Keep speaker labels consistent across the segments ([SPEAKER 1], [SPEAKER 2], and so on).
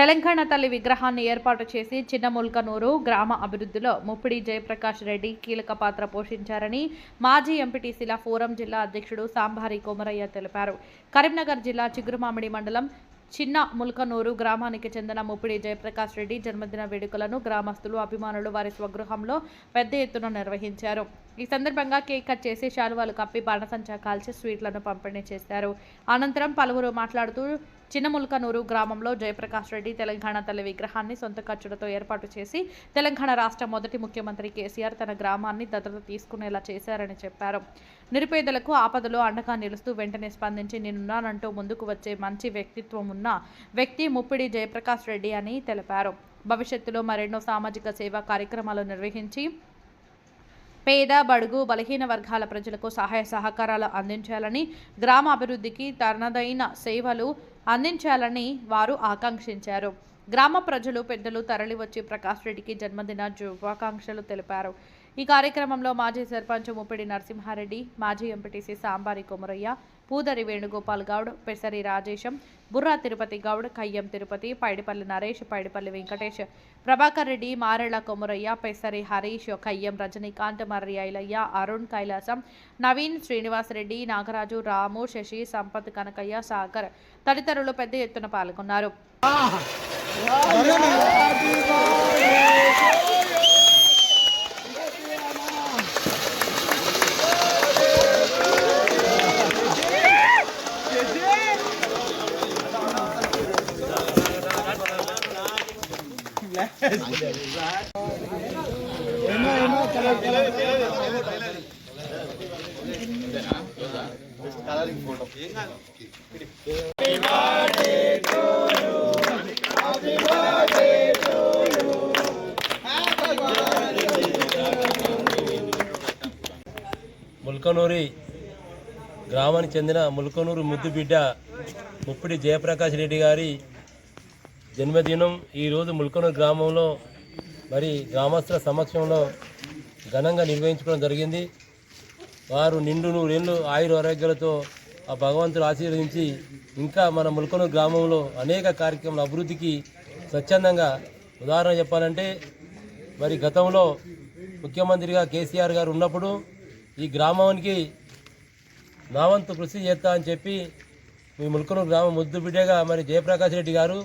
[SPEAKER 1] తెలంగాణ తల్లి విగ్రహాన్ని ఏర్పాటు చేసి చిన్నముల్కనూరు గ్రామ అభివృద్ధిలో ముప్పిడి జయప్రకాష్ రెడ్డి కీలక పాత్ర పోషించారని మాజీ ఎంపీటీసీల ఫోరం జిల్లా అధ్యక్షుడు సాంబారి కోమరయ్య తెలిపారు కరీంనగర్ జిల్లా చిగురుమామిడి మండలం చిన్న ముల్కనూరు గ్రామానికి చెందిన ముప్పిడి జయప్రకాష్ రెడ్డి జన్మదిన వేడుకలను గ్రామస్తులు అభిమానులు వారి స్వగృహంలో పెద్ద ఎత్తున నిర్వహించారు ఈ సందర్భంగా కేక్ కట్ చేసి శాలువాలు కప్పి బాణసంచా కాల్చి స్వీట్లను పంపిణీ చేశారు అనంతరం పలువురు మాట్లాడుతూ చిన్నముల్కనూరు గ్రామంలో జయప్రకాష్ రెడ్డి తెలంగాణ తల్లి విగ్రహాన్ని సొంత ఖర్చులతో ఏర్పాటు చేసి తెలంగాణ రాష్ట్ర మొదటి ముఖ్యమంత్రి కేసీఆర్ తన గ్రామాన్ని దత్తత తీసుకునేలా చేశారని చెప్పారు నిరుపేదలకు ఆపదలో అండగా నిలుస్తూ వెంటనే స్పందించి నేనున్నానంటూ ముందుకు వచ్చే మంచి వ్యక్తిత్వం ఉన్న వ్యక్తి ముప్పిడి జయప్రకాష్ రెడ్డి అని తెలిపారు భవిష్యత్తులో మరెన్నో సామాజిక సేవా కార్యక్రమాలు నిర్వహించి పేద బడుగు బలహీన వర్గాల ప్రజలకు సహాయ సహకారాలు అందించాలని గ్రామ అభివృద్ధికి తనదైన సేవలు అందించాలని వారు ఆకాంక్షించారు గ్రామ ప్రజలు పెద్దలు తరలివచ్చి ప్రకాష్ రెడ్డికి జన్మదిన శుభాకాంక్షలు తెలిపారు ఈ కార్యక్రమంలో మాజీ సర్పంచ్ ముప్పిడి నరసింహారెడ్డి మాజీ ఎంపీటీసీ సాంబారి కొమరయ్య పూదరి వేణుగోపాల్ గౌడ్ పెసరి రాజేశం బుర్రా తిరుపతి గౌడ్ కయ్యం తిరుపతి పైడిపల్లి నరేష్ పైడిపల్లి వెంకటేష్ ప్రభాకర్ రెడ్డి మారెళ్ల కొమురయ్య పెసరి హరీష్ కయ్యం రజనీకాంత్ మర్రి ఐలయ్య అరుణ్ కైలాసం నవీన్ శ్రీనివాస్ రెడ్డి నాగరాజు రాము శశి సంపత్ కనకయ్య సాగర్ తదితరులు పెద్ద ఎత్తున పాల్గొన్నారు ముల్కనూరి
[SPEAKER 2] గ్రామానికి చెందిన ముల్కనూరు ముద్దుబిడ్డ ముప్పిడి జయప్రకాష్ రెడ్డి గారి జన్మదినం ఈరోజు ముల్కన గ్రామంలో మరి గ్రామస్తుల సమక్షంలో ఘనంగా నిర్వహించుకోవడం జరిగింది వారు నిండు నూరేళ్ళు ఆయుర ఆరోగ్యాలతో ఆ భగవంతుడు ఆశీర్వదించి ఇంకా మన ముల్కనూరు గ్రామంలో అనేక కార్యక్రమాల అభివృద్ధికి స్వచ్ఛందంగా ఉదాహరణ చెప్పాలంటే మరి గతంలో ముఖ్యమంత్రిగా కేసీఆర్ గారు ఉన్నప్పుడు ఈ గ్రామానికి నావంతు కృషి చేస్తా అని చెప్పి మీ ముల్కనూరు గ్రామం ముద్దు బిడ్డగా మరి జయప్రకాష్ రెడ్డి గారు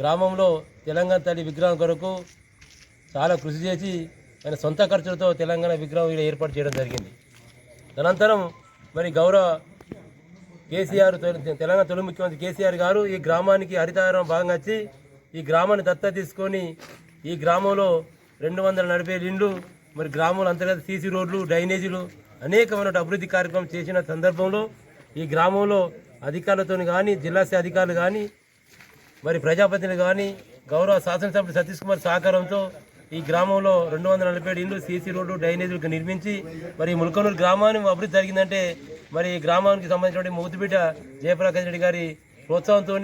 [SPEAKER 2] గ్రామంలో తెలంగాణ తల్లి విగ్రహం కొరకు చాలా కృషి చేసి ఆయన సొంత ఖర్చులతో తెలంగాణ విగ్రహం ఇక్కడ ఏర్పాటు చేయడం జరిగింది తనంతరం మరి గౌరవ కేసీఆర్ తెలంగాణ తొలి ముఖ్యమంత్రి కేసీఆర్ గారు ఈ గ్రామానికి హరితహారం భాగంగా వచ్చి ఈ గ్రామాన్ని దత్త తీసుకొని ఈ గ్రామంలో రెండు వందల నలభై ఇండ్లు మరి గ్రామంలో అంతర్గత సీసీ రోడ్లు డ్రైనేజీలు అనేకమైన అభివృద్ధి కార్యక్రమం చేసిన సందర్భంలో ఈ గ్రామంలో అధికారులతో కానీ జిల్లా అధికారులు కానీ మరి ప్రజాప్రతినిధులు కానీ గౌరవ శాసనసభ్యుడు సతీష్ కుమార్ సహకారంతో ఈ గ్రామంలో రెండు వందల నలభై ఏడు ఇండ్లు సీసీ రోడ్డు డ్రైనేజీలు నిర్మించి మరి ములకనూరు గ్రామాన్ని అభివృద్ధి జరిగిందంటే మరి గ్రామానికి సంబంధించిన మూతిపీట జయప్రకాష్ రెడ్డి గారి ప్రోత్సాహంతో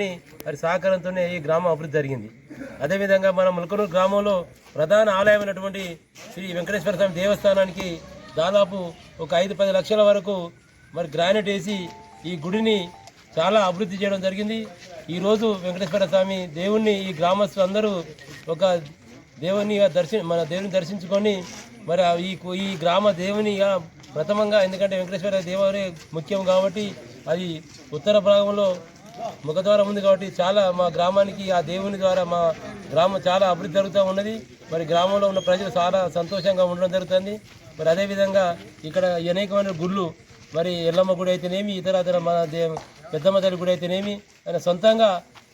[SPEAKER 2] మరి సహకారంతోనే ఈ గ్రామం అభివృద్ధి జరిగింది అదేవిధంగా మన ములకనూరు గ్రామంలో ప్రధాన ఆలయమైనటువంటి శ్రీ వెంకటేశ్వర స్వామి దేవస్థానానికి దాదాపు ఒక ఐదు పది లక్షల వరకు మరి గ్రానైట్ వేసి ఈ గుడిని చాలా అభివృద్ధి చేయడం జరిగింది ఈరోజు వెంకటేశ్వర స్వామి దేవుణ్ణి ఈ గ్రామస్తులు అందరూ ఒక దేవుని దర్శి మన దేవుని దర్శించుకొని మరి ఈ ఈ గ్రామ దేవునిగా ప్రథమంగా ఎందుకంటే వెంకటేశ్వర దేవాలయ ముఖ్యం కాబట్టి అది ఉత్తర భాగంలో ముఖద్వారం ఉంది కాబట్టి చాలా మా గ్రామానికి ఆ దేవుని ద్వారా మా గ్రామం చాలా అభివృద్ధి జరుగుతూ ఉన్నది మరి గ్రామంలో ఉన్న ప్రజలు చాలా సంతోషంగా ఉండడం జరుగుతుంది మరి అదేవిధంగా ఇక్కడ అనేకమైన గుళ్ళు మరి ఎల్లమ్మ గుడి అయితేనేమి ఇతర ఇతర మన పెద్దమ్మ తల్లి గుడి అయితేనేమి ఆయన సొంతంగా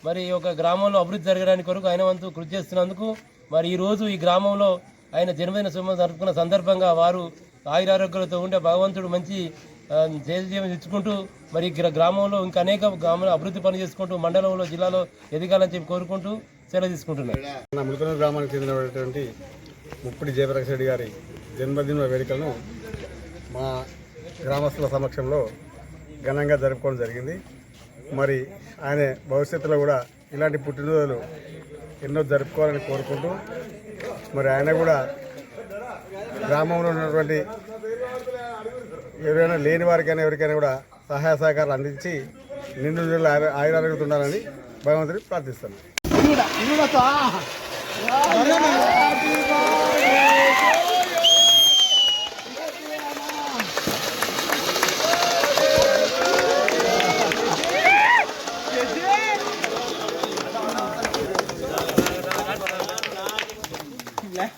[SPEAKER 2] మరి ఒక గ్రామంలో అభివృద్ధి జరగడానికి కొరకు ఆయన వంతు కృషి చేస్తున్నందుకు మరి ఈరోజు ఈ గ్రామంలో ఆయన జన్మదిన శుభం జరుపుకున్న సందర్భంగా వారు ఆయురారోగ్యాలతో ఉండే భగవంతుడు మంచి జయజీవం ఇచ్చుకుంటూ మరి గ్రామంలో ఇంకా అనేక గ్రామాల అభివృద్ధి పని చేసుకుంటూ మండలంలో జిల్లాలో ఎదగాలని చెప్పి కోరుకుంటూ సెలవు తీసుకుంటున్నారు గ్రామానికి చెందినటువంటి ముప్పిడి జయప్రకాష్ రెడ్డి గారి జన్మదిన వేడుకలను మా గ్రామస్తుల సమక్షంలో ఘనంగా జరుపుకోవడం జరిగింది మరి ఆయన భవిష్యత్తులో కూడా ఇలాంటి పుట్టినరోజులు ఎన్నో జరుపుకోవాలని కోరుకుంటూ మరి ఆయన కూడా గ్రామంలో ఉన్నటువంటి ఎవరైనా లేని వారికైనా ఎవరికైనా కూడా సహాయ సహకారాలు అందించి నిండు నీళ్ళు ఆయురాలు ఉండాలని భగవంతుని ప్రార్థిస్తున్నాను